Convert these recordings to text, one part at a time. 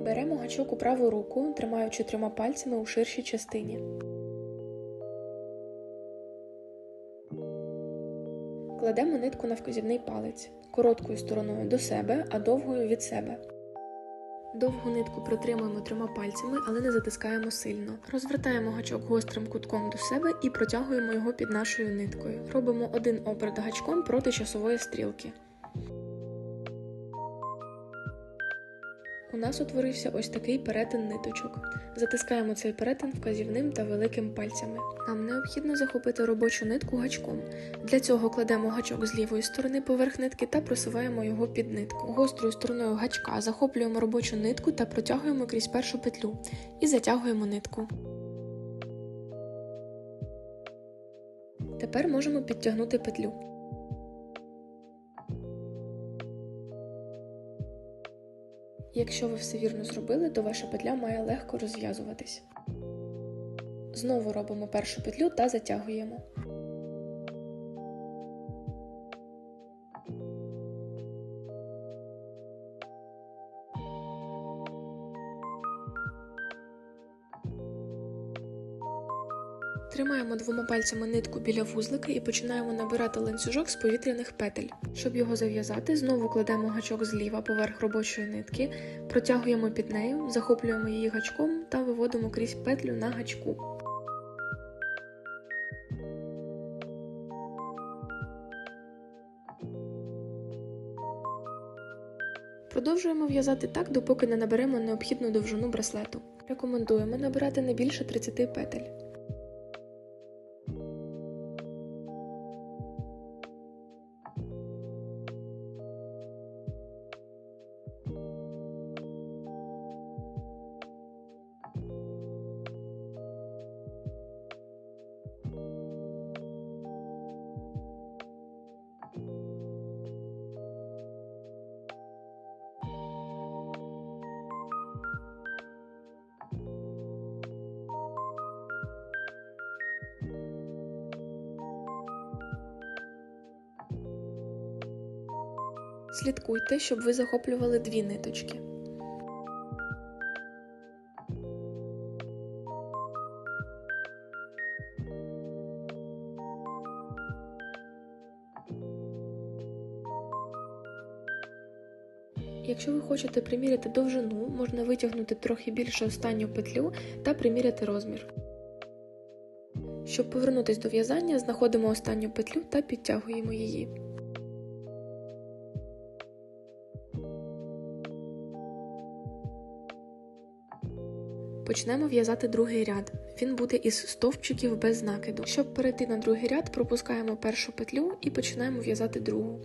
Беремо гачок у праву руку, тримаючи трьома пальцями у ширшій частині. Кладемо нитку на вказівний палець короткою стороною до себе, а довгою від себе. Довгу нитку протримуємо трьома пальцями, але не затискаємо сильно. Розвертаємо гачок гострим кутком до себе і протягуємо його під нашою ниткою. Робимо один оберт гачком проти часової стрілки. Нас утворився ось такий перетин ниточок. Затискаємо цей перетин вказівним та великим пальцями. Нам необхідно захопити робочу нитку гачком. Для цього кладемо гачок з лівої сторони поверх нитки та просуваємо його під нитку. Гострою стороною гачка захоплюємо робочу нитку та протягуємо крізь першу петлю і затягуємо нитку. Тепер можемо підтягнути петлю. Якщо ви все вірно зробили, то ваша петля має легко розв'язуватись. Знову робимо першу петлю та затягуємо. Тримаємо двома пальцями нитку біля вузлика і починаємо набирати ланцюжок з повітряних петель. Щоб його зав'язати, знову кладемо гачок зліва поверх робочої нитки, протягуємо під нею, захоплюємо її гачком та виводимо крізь петлю на гачку. Продовжуємо в'язати так, допоки не наберемо необхідну довжину браслету. Рекомендуємо набирати не більше 30 петель. Слідкуйте, щоб ви захоплювали дві ниточки. Якщо ви хочете приміряти довжину, можна витягнути трохи більше останню петлю та приміряти розмір. Щоб повернутися до в'язання, знаходимо останню петлю та підтягуємо її. Почнемо в'язати другий ряд. Він буде із стовпчиків без накиду. Щоб перейти на другий ряд, пропускаємо першу петлю і починаємо в'язати другу.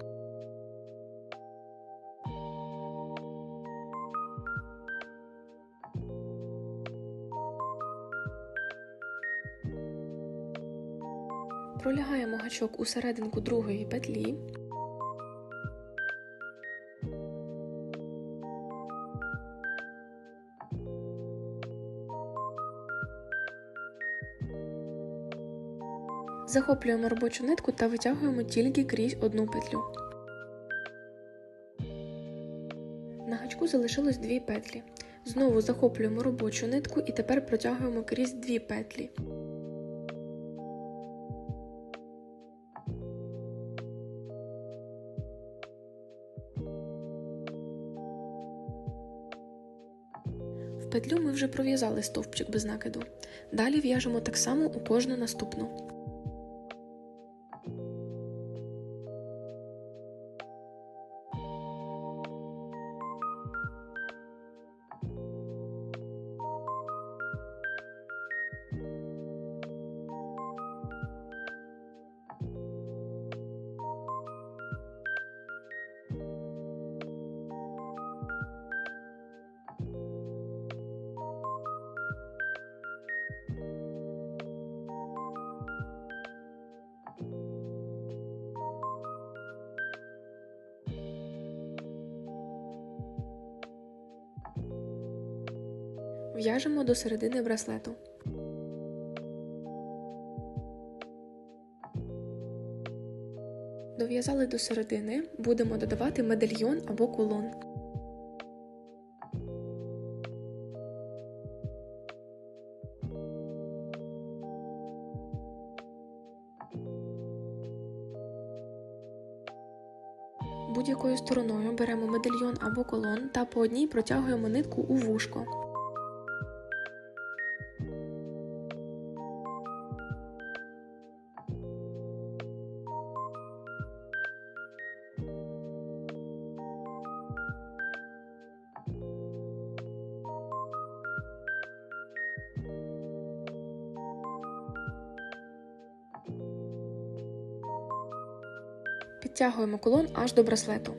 Пролягаємо гачок у серединку другої петлі. Захоплюємо робочу нитку та витягуємо тільки крізь одну петлю. На гачку залишилось дві петлі. Знову захоплюємо робочу нитку і тепер протягуємо крізь дві петлі. В петлю ми вже пров'язали стовпчик без накиду. Далі в'яжемо так само у кожну наступну. В'яжемо до середини браслету. Дов'язали до середини, будемо додавати медальйон або кулон. Будь-якою стороною беремо медальйон або колон та по одній протягуємо нитку у вушко. Підтягуємо колон аж до браслету.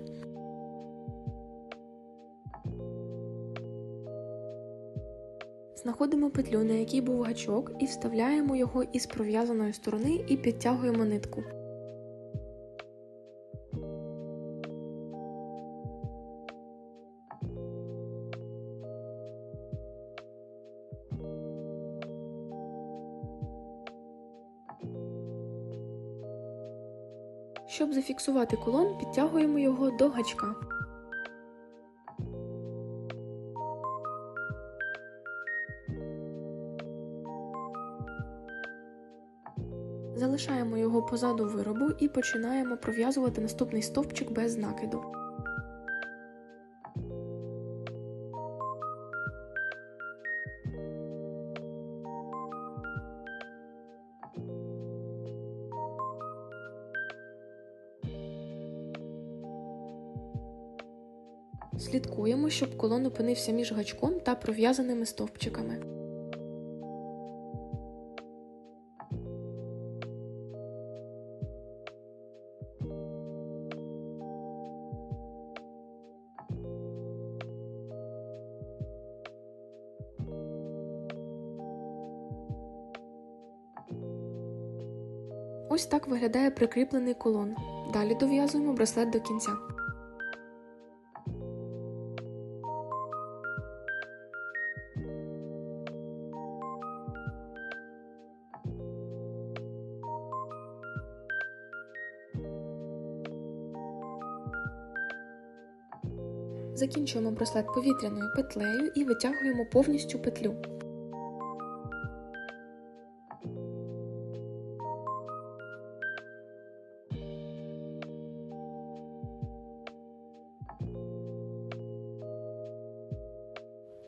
Знаходимо петлю, на якій був гачок, і вставляємо його із пров'язаної сторони і підтягуємо нитку. Щоб зафіксувати кулон, підтягуємо його до гачка. Залишаємо його позаду виробу і починаємо пров'язувати наступний стовпчик без накиду. Слідкуємо, щоб колон опинився між гачком та пров'язаними стовпчиками. Ось так виглядає прикріплений колон. Далі дов'язуємо браслет до кінця. Закінчуємо браслет повітряною петлею і витягуємо повністю петлю.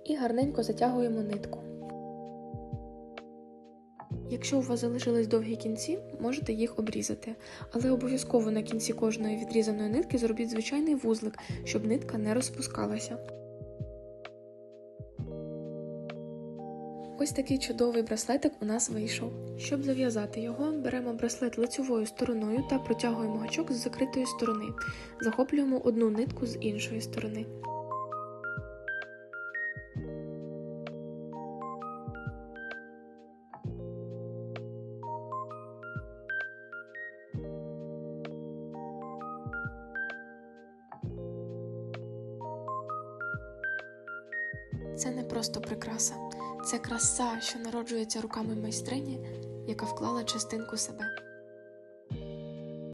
І гарненько затягуємо нитку. Якщо у вас залишились довгі кінці, можете їх обрізати, але обов'язково на кінці кожної відрізаної нитки зробіть звичайний вузлик, щоб нитка не розпускалася. Ось такий чудовий браслетик у нас вийшов. Щоб зав'язати його, беремо браслет лицьовою стороною та протягуємо гачок з закритої сторони. Захоплюємо одну нитку з іншої сторони. Це не просто прикраса, це краса, що народжується руками майстрині, яка вклала частинку себе.